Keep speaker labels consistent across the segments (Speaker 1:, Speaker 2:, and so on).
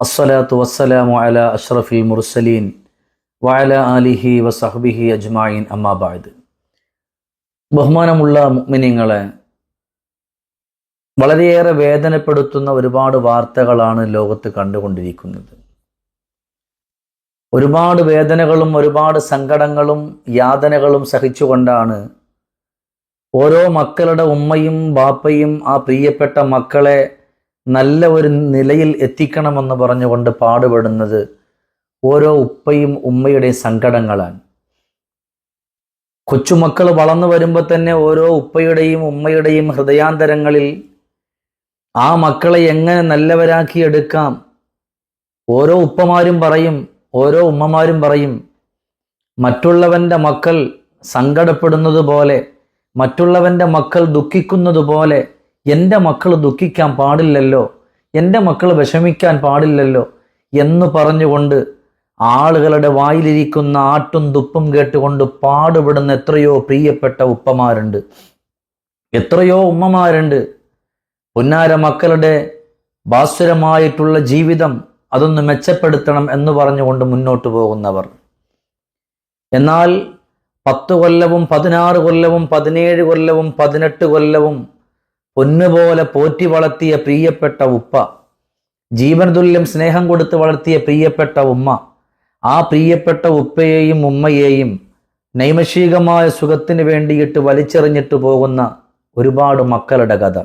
Speaker 1: അസ്സലാത്തു വസ്സലാമു അല അഷ്റഫിൽ മുർസലീൻ വഅല ആലിഹി വസഹ്ബിഹി അജ്മായിൻ അമ്മാബായത് ബഹുമാനമുള്ള മുഅ്മിനീങ്ങളെ വളരെയേറെ വേദനപ്പെടുത്തുന്ന ഒരുപാട് വാർത്തകളാണ് ലോകത്ത് കണ്ടുകൊണ്ടിരിക്കുന്നത്. ഒരുപാട് വേദനകളും ഒരുപാട് സങ്കടങ്ങളും യാതനകളും സഹിച്ചുകൊണ്ടാണ് ഓരോ മക്കളുടെ ഉമ്മയും ബാപ്പയും ആ പ്രിയപ്പെട്ട മക്കളെ നല്ല ഒരു നിലയിൽ എത്തിക്കണമെന്ന് പറഞ്ഞുകൊണ്ട് പാടുപെടുന്നത് ഓരോ ഉപ്പയും ഉമ്മയുടെയും സങ്കടങ്ങളാണ്. കൊച്ചുമക്കൾ വളർന്നു വരുമ്പോൾ തന്നെ ഓരോ ഉപ്പയുടെയും ഉമ്മയുടെയും ഹൃദയാന്തരങ്ങളിൽ ആ മക്കളെ എങ്ങനെ നല്ലവരാക്കി എടുക്കാം? ഓരോ ഉപ്പമാരും പറയും ഓരോ ഉമ്മമാരും പറയും മറ്റുള്ളവന്റെ മക്കൾ സങ്കടപ്പെടുന്നത് പോലെ മറ്റുള്ളവന്റെ മക്കൾ ദുഃഖിക്കുന്നത് പോലെ എന്റെ മക്കൾ ദുഃഖിക്കാൻ പാടില്ലല്ലോ എന്റെ മക്കൾ വിഷമിക്കാൻ പാടില്ലല്ലോ എന്ന് പറഞ്ഞുകൊണ്ട് ആളുകളുടെ വായിലിരിക്കുന്ന ആട്ടും തുപ്പും കേട്ടുകൊണ്ട് പാടുപെടുന്ന എത്രയോ പ്രിയപ്പെട്ട ഉപ്പമാരുണ്ട്. എത്രയോ ഉമ്മമാരുണ്ട്. പുന്നാര മക്കളുടെ ഭാസ്വരമായിട്ടുള്ള ജീവിതം അതൊന്ന് മെച്ചപ്പെടുത്തണം എന്ന് പറഞ്ഞുകൊണ്ട് മുന്നോട്ട് പോകുന്നവർ. എന്നാൽ പത്ത് കൊല്ലവും പതിനാറ് കൊല്ലവും പതിനേഴ് കൊല്ലവും പതിനെട്ട് കൊല്ലവും പൊന്നുപോലെ പോറ്റി വളർത്തിയ പ്രിയപ്പെട്ട ഉപ്പ ജീവൻ തുല്യം സ്നേഹം കൊടുത്ത് വളർത്തിയ പ്രിയപ്പെട്ട ഉമ്മ ആ പ്രിയപ്പെട്ട ഉപ്പയെയും ഉമ്മയെയും നൈമഷികമായ സുഖത്തിന് വേണ്ടിയിട്ട് വലിച്ചെറിഞ്ഞിട്ട് പോകുന്ന ഒരുപാട് മക്കളുടെ കഥ.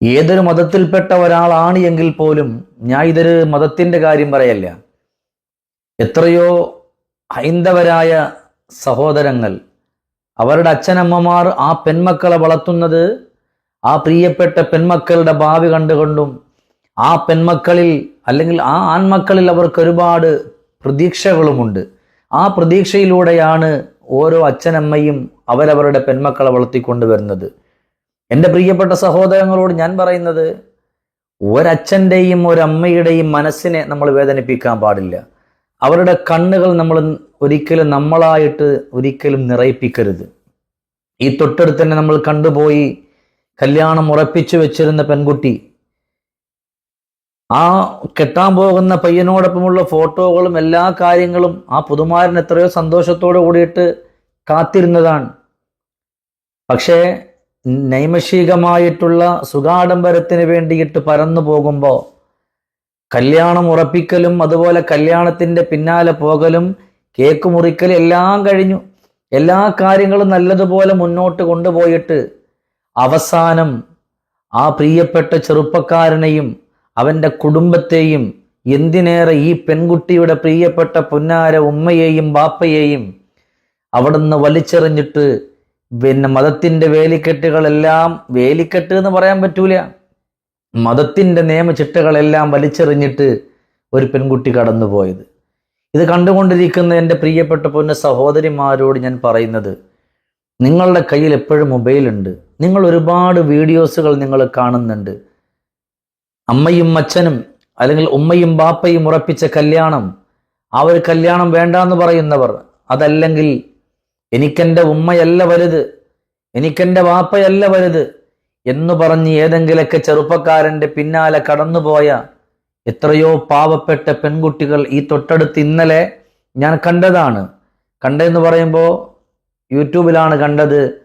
Speaker 1: ഏതൊരു മതത്തിൽപ്പെട്ട ഒരാളാണ് എങ്കിൽ പോലും ഞാൻ ഇതൊരു മതത്തിന്റെ കാര്യം പറയല്ല. എത്രയോ ഹൈന്ദവരായ സഹോദരങ്ങൾ അവരുടെ അച്ഛനമ്മമാർ ആ പെൺമക്കളെ വളർത്തുന്നത് ആ പ്രിയപ്പെട്ട പെൺമക്കളുടെ ഭാവി കണ്ടുകൊണ്ടും ആ പെൺമക്കളിൽ അല്ലെങ്കിൽ ആ ആൺമക്കളിൽ അവർക്ക് ഒരുപാട് പ്രതീക്ഷകളുമുണ്ട്. ആ പ്രതീക്ഷയിലൂടെയാണ് ഓരോ അച്ഛനമ്മയും അവരവരുടെ പെൺമക്കളെ വളർത്തിക്കൊണ്ട് വരുന്നത് എന്റെ പ്രിയപ്പെട്ട സഹോദരങ്ങളോട് ഞാൻ പറയുന്നത് ഒരച്ഛന്റെയും ഒരമ്മയുടെയും മനസ്സിനെ നമ്മൾ വേദനിപ്പിക്കാൻ പാടില്ല. അവരുടെ കണ്ണുകൾ നമ്മൾ ഒരിക്കലും നമ്മളായിട്ട് ഒരിക്കലും നിറയിപ്പിക്കരുത്. ഈ തൊട്ടടുത്ത് തന്നെ നമ്മൾ കണ്ടുപോയി കല്യാണം ഉറപ്പിച്ചു വെച്ചിരുന്ന പെൺകുട്ടി ആ കെട്ടാൻ പോകുന്ന പയ്യനോടൊപ്പമുള്ള ഫോട്ടോകളും എല്ലാ കാര്യങ്ങളും ആ പുതുമാരൻ എത്രയോ സന്തോഷത്തോടെ കൂടിയിട്ട് കാത്തിരുന്നതാണ്. പക്ഷേ നൈമഷികമായിട്ടുള്ള സുഖാഡംബരത്തിന് വേണ്ടിയിട്ട് പരന്നു പോകുമ്പോൾ കല്യാണം ഉറപ്പിക്കലും അതുപോലെ കല്യാണത്തിന്റെ പിന്നാലെ പോകലും കേക്ക് മുറിക്കൽ എല്ലാം കഴിഞ്ഞു. എല്ലാ കാര്യങ്ങളും നല്ലതുപോലെ മുന്നോട്ട് കൊണ്ടുപോയിട്ട് അവസാനം ആ പ്രിയപ്പെട്ട ചെറുപ്പക്കാരനെയും അവന്റെ കുടുംബത്തെയും എന്തിനേറെ ഈ പെൺകുട്ടിയുടെ പ്രിയപ്പെട്ട പുന്നാര ഉമ്മയെയും ബാപ്പയെയും അവിടുന്ന് വലിച്ചെറിഞ്ഞിട്ട് പിന്നെ മതത്തിന്റെ വേലിക്കെട്ടുകളെല്ലാം വേലിക്കെട്ട് എന്ന് പറയാൻ പറ്റൂല. മതത്തിന്റെ നിയമചിട്ടകളെല്ലാം വലിച്ചെറിഞ്ഞിട്ട് ഒരു പെൺകുട്ടി കടന്നുപോയത്. ഇത് കണ്ടുകൊണ്ടിരിക്കുന്ന എന്റെ പ്രിയപ്പെട്ട പൊന്ന സഹോദരിമാരോട് ഞാൻ പറയുന്നത് നിങ്ങളുടെ കയ്യിൽ എപ്പോഴും മൊബൈലുണ്ട് നിങ്ങൾ ഒരുപാട് വീഡിയോസുകൾ നിങ്ങൾ കാണുന്നുണ്ട്. അമ്മയും അച്ഛനും അല്ലെങ്കിൽ ഉമ്മയും ബാപ്പയും ഉറപ്പിച്ച കല്യാണം ആ ഒരു കല്യാണം വേണ്ടാന്ന് പറയുന്നവർ അതല്ലെങ്കിൽ എനിക്കെന്റെ ഉമ്മയല്ല വലുത് എനിക്കെന്റെ വാപ്പയല്ല വലുത് എന്ന് പറഞ്ഞ് ഏതെങ്കിലൊക്കെ ചെറുപ്പക്കാരന്റെ പിന്നാലെ കടന്നുപോയ എത്രയോ പാവപ്പെട്ട പെൺകുട്ടികൾ ഈ തൊട്ടടുത്ത് ഇന്നലെ ഞാൻ കണ്ടതാണ്. കണ്ടെന്ന് പറയുമ്പോൾ യൂട്യൂബിലാണ് കണ്ടത്.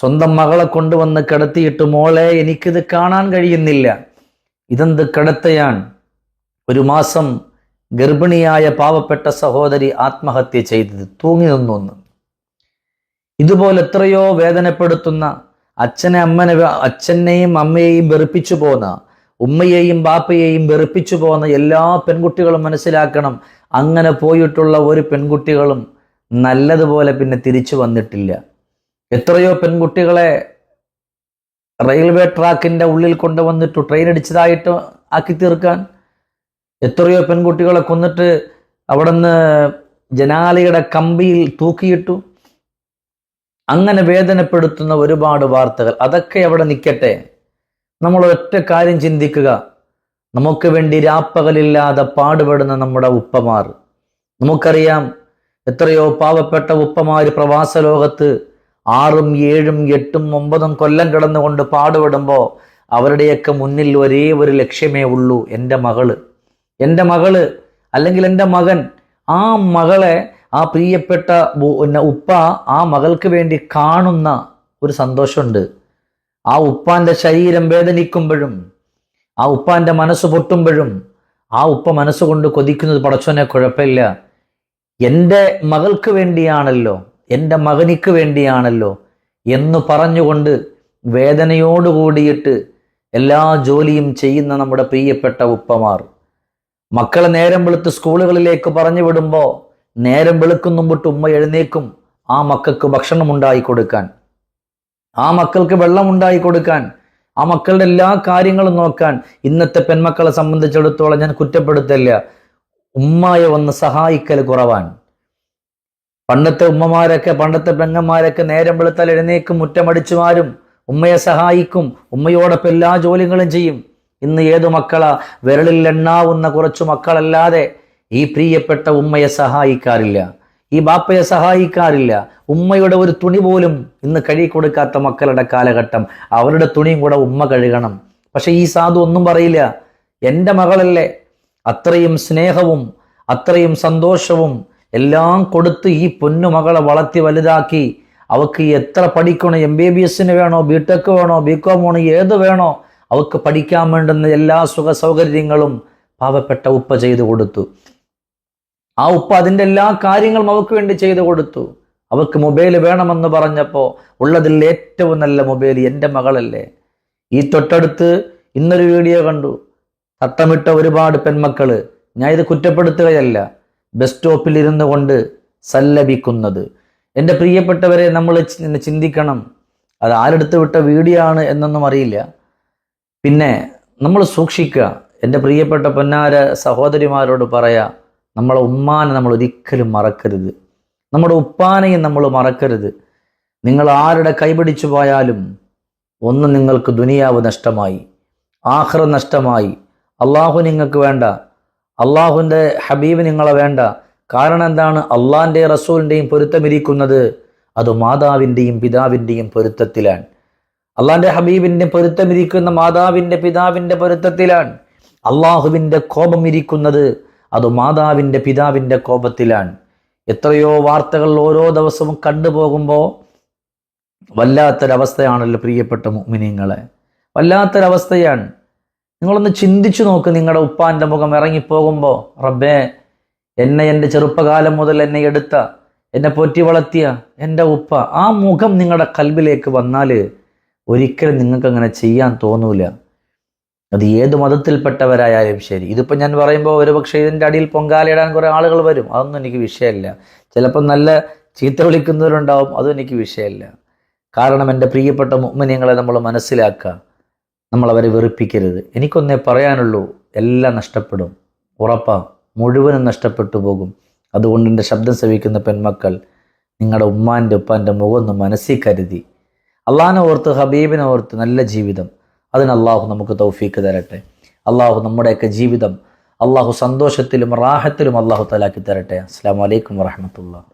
Speaker 1: സ്വന്തം മകളെ കൊണ്ടുവന്ന് കിടത്തിയിട്ട് മോളെ എനിക്കിത് കാണാൻ കഴിയുന്നില്ല. ഇതെന്ത് കിടത്തയാൻ? ഒരു മാസം ഗർഭിണിയായ പാവപ്പെട്ട സഹോദരി ആത്മഹത്യ ചെയ്തത്. തൂങ്ങി നിന്നു ഇതുപോലെ എത്രയോ വേദനപ്പെടുത്തുന്ന അച്ഛനെ അമ്മനെ അച്ഛനെയും അമ്മയെയും വെറുപ്പിച്ചു പോന്ന ഉമ്മയെയും ബാപ്പയെയും വെറുപ്പിച്ചു പോകുന്ന എല്ലാ പെൺകുട്ടികളും മനസ്സിലാക്കണം അങ്ങനെ പോയിട്ടുള്ള ഒരു പെൺകുട്ടികളും നല്ലതുപോലെ പിന്നെ തിരിച്ചു വന്നിട്ടില്ല. എത്രയോ പെൺകുട്ടികളെ റെയിൽവേ ട്രാക്കിന്റെ ഉള്ളിൽ കൊണ്ടുവന്നിട്ട് ട്രെയിൻ അടിച്ചതായിട്ട് ആക്കി തീർക്കാൻ. എത്രയോ പെൺകുട്ടികളെ കൊന്നിട്ട് അവിടുന്ന് ജനാലയുടെ കമ്പിയിൽ തൂക്കിയിട്ടു. അങ്ങനെ വേദനപ്പെടുത്തുന്ന ഒരുപാട് വാർത്തകൾ. അതൊക്കെ അവിടെ നിൽക്കട്ടെ. നമ്മൾ ഒറ്റ കാര്യം ചിന്തിക്കുക. നമുക്ക് വേണ്ടി രാപ്പകലില്ലാതെ പാടുപെടുന്ന നമ്മുടെ ഉപ്പമാർ. നമുക്കറിയാം എത്രയോ പാവപ്പെട്ട ഉപ്പമാർ പ്രവാസ ലോകത്ത് ആറും ഏഴും എട്ടും ഒമ്പതും കൊല്ലം കിടന്നുകൊണ്ട് പാടുപെടുമ്പോൾ അവരുടെയൊക്കെ മുന്നിൽ ഒരേ ഒരു ലക്ഷ്യമേ ഉള്ളൂ എന്റെ മകൾ. എന്റെ മകൾ അല്ലെങ്കിൽ എന്റെ മകൻ ആ മകളെ ആ പ്രിയപ്പെട്ട ഉപ്പ ആ മകൾക്ക് വേണ്ടി കാണുന്ന ഒരു സന്തോഷമുണ്ട്. ആ ഉപ്പാന്റെ ശരീരം വേദനിക്കുമ്പോഴും ആ ഉപ്പാന്റെ മനസ്സ് പൊട്ടുമ്പോഴും ആ ഉപ്പ മനസ്സുകൊണ്ട് കൊതിക്കുന്നത് പടച്ചോനെ കുഴപ്പമില്ല. എന്റെ മകൾക്ക് വേണ്ടിയാണല്ലോ എന്റെ മകനിക്ക് വേണ്ടിയാണല്ലോ എന്ന് പറഞ്ഞുകൊണ്ട് വേദനയോട് കൂടിയിട്ട് എല്ലാ ജോലിയും ചെയ്യുന്ന നമ്മുടെ പ്രിയപ്പെട്ട ഉപ്പമാർ. മക്കളെ നേരം വെളുത്ത് സ്കൂളുകളിലേക്ക് പറഞ്ഞു വിടുമ്പോൾ നേരം വെളുക്കും മുമ്പിട്ട് ഉമ്മ എഴുന്നേക്കും ആ മക്കൾക്ക് ഭക്ഷണം ഉണ്ടായി കൊടുക്കാൻ. ആ മക്കൾക്ക് വെള്ളം ഉണ്ടായി കൊടുക്കാൻ ആ മക്കളുടെ എല്ലാ കാര്യങ്ങളും നോക്കാൻ ഇന്നത്തെ പെൺമക്കളെ സംബന്ധിച്ചിടത്തോളം ഞാൻ കുറ്റപ്പെടുത്തില്ല ഉമ്മയെ വന്ന് സഹായിക്കൽ കുറവാൻ. പണ്ടത്തെ ഉമ്മമാരൊക്കെ പണ്ടത്തെ പെങ്ങന്മാരൊക്കെ നേരം വെളുത്താൽ എഴുന്നേക്കും മുറ്റമടിച്ചുമാരും ഉമ്മയെ സഹായിക്കും ഉമ്മയോടൊപ്പം എല്ലാ ജോലികളും ചെയ്യും. ഇന്ന് ഏതു മക്കളാ വിരളിൽ എണ്ണാവുന്ന കുറച്ചു മക്കളല്ലാതെ ഈ പ്രിയപ്പെട്ട ഉമ്മയെ സഹായിക്കാറില്ല. ഈ ബാപ്പയെ സഹായിക്കാറില്ല. ഉമ്മയുടെ ഒരു തുണി പോലും ഇന്ന് കഴുകി കൊടുക്കാത്ത മക്കളുടെ കാലഘട്ടം. അവരുടെ തുണിയും കൂടെ ഉമ്മ കഴുകണം. പക്ഷെ ഈ സാധു ഒന്നും പറയില്ല. എന്റെ മകളല്ലേ. അത്രയും സ്നേഹവും അത്രയും സന്തോഷവും എല്ലാം കൊടുത്ത് ഈ പൊന്നു മകളെ വളർത്തി വലുതാക്കി. അവക്ക് എത്ര പഠിക്കണം? എം ബി ബി എസിന് വേണോ? ബി ടെക് വേണോ? ബി കോം വേണോ? ഏത് വേണോ? അവക്ക് പഠിക്കാൻ വേണ്ടുന്ന എല്ലാ സുഖ സൗകര്യങ്ങളും പാവപ്പെട്ട ഉപ്പ ചെയ്തു കൊടുത്തു. ആ ഉപ്പ അതിന്റെ എല്ലാ കാര്യങ്ങളും അവൾക്ക് വേണ്ടി ചെയ്തു കൊടുത്തു. അവൾക്ക് മൊബൈൽ വേണമെന്ന് പറഞ്ഞപ്പോൾ ഉള്ളതിൽ ഏറ്റവും നല്ല മൊബൈൽ എന്റെ മകളല്ലേ. ഈ തൊട്ടടുത്ത് ഇന്നൊരു വീഡിയോ കണ്ടു. തട്ടമിട്ട ഒരുപാട് പെൺമക്കൾ ഞാൻ ഇത് കുറ്റപ്പെടുത്തുകയല്ല. ബസ് സ്റ്റോപ്പിൽ ഇരുന്നു കൊണ്ട് സല്ലപിക്കുന്നത്. എന്റെ പ്രിയപ്പെട്ടവരെ നമ്മൾ ചിന്തിക്കണം. അത് ആരെടുത്ത് വിട്ട വീഡിയോ ആണ് എന്നൊന്നും അറിയില്ല. പിന്നെ നമ്മൾ സൂക്ഷിക്കുക. എന്റെ പ്രിയപ്പെട്ട പൊന്നാര സഹോദരിമാരോട് പറയാ നമ്മളെ ഉമ്മാനെ നമ്മൾ ഒരിക്കലും മറക്കരുത്. നമ്മുടെ ഉപ്പാനെയും നമ്മൾ മറക്കരുത്. നിങ്ങൾ ആരുടെ കൈപിടിച്ചു പോയാലും ഒന്ന് നിങ്ങൾക്ക് ദുനിയാവ് നഷ്ടമായി ആഖിറ നഷ്ടമായി. അള്ളാഹു നിങ്ങൾക്ക് വേണ്ട അള്ളാഹുവിന്റെ ഹബീബ് നിങ്ങളെ വേണ്ട. കാരണം എന്താണ്? അള്ളാഹിന്റെ റസൂലിന്റെയും പൊരുത്തമിരിക്കുന്നത് അത് മാതാവിന്റെയും പിതാവിന്റെയും പൊരുത്തത്തിലാണ്. അള്ളാഹിന്റെ ഹബീബിന്റെ പൊരുത്തമിരിക്കുന്ന മാതാവിന്റെ പിതാവിന്റെ പൊരുത്തത്തിലാണ്. അള്ളാഹുവിന്റെ കോപം ഇരിക്കുന്നത് അത് മാതാവിന്റെ പിതാവിന്റെ കോപത്തിലാണ്. എത്രയോ വാർത്തകൾ ഓരോ ദിവസവും കണ്ടുപോകുമ്പോൾ വല്ലാത്തൊരവസ്ഥയാണല്ലോ പ്രിയപ്പെട്ട മുഅ്മിനീങ്ങളെ. വല്ലാത്തൊരവസ്ഥയാണ്. നിങ്ങളൊന്ന് ചിന്തിച്ചു നോക്ക് നിങ്ങളുടെ ഉപ്പാന്റെ മുഖം ഇറങ്ങിപ്പോകുമ്പോൾ റബ്ബേ എന്നെ എന്റെ ചെറുപ്പകാലം മുതൽ എന്നെ എടുത്ത എന്നെ പൊറ്റി വളർത്തിയ എന്റെ ഉപ്പ ആ മുഖം നിങ്ങളുടെ കൽബിലേക്ക് വന്നാൽ ഒരിക്കലും നിങ്ങൾക്കങ്ങനെ ചെയ്യാൻ തോന്നൂല. അത് ഏത് മതത്തിൽപ്പെട്ടവരായാലും ശരി. ഇതിപ്പോൾ ഞാൻ പറയുമ്പോൾ ഒരുപക്ഷെ ഇതിന്റെ അടിയിൽ പൊങ്കാലയിടാൻ കുറേ ആളുകൾ വരും. അതൊന്നും എനിക്ക് വിഷയമല്ല ചിലപ്പോൾ നല്ല ചീത്ത വിളിക്കുന്നവരുണ്ടാവും. അതും എനിക്ക് വിഷയമല്ല കാരണം എന്റെ പ്രിയപ്പെട്ട മുഗ്മിനിയങ്ങളെ നമ്മൾ മനസ്സിലാക്കുക. നമ്മളവരെ വെറുപ്പിക്കരുത്. എനിക്കൊന്നേ പറയാനുള്ളൂ എല്ലാം നഷ്ടപ്പെടും. ഉറപ്പാ മുഴുവനും നഷ്ടപ്പെട്ടു പോകും. അതുകൊണ്ട് എന്റെ ശബ്ദം ശ്രവിക്കുന്ന പെൺമക്കൾ നിങ്ങളുടെ ഉമ്മാന്റെ ഉപ്പാന്റെ മുഖം ഒന്ന് മനസ്സിൽ കരുതി. അള്ളഹാനെ ഓർത്ത് ഹബീബിനെ ഓർത്ത് നല്ല ജീവിതം. അതിന് അള്ളാഹു നമുക്ക് തൗഫീക്ക് തരട്ടെ. അള്ളാഹു നമ്മുടെയൊക്കെ ജീവിതം അള്ളാഹു സന്തോഷത്തിലും റാഹത്തിലും അള്ളാഹു തലാക്കി തരട്ടെ. അസ്സാം വലൈക്കും വാഹമത്തുള്ള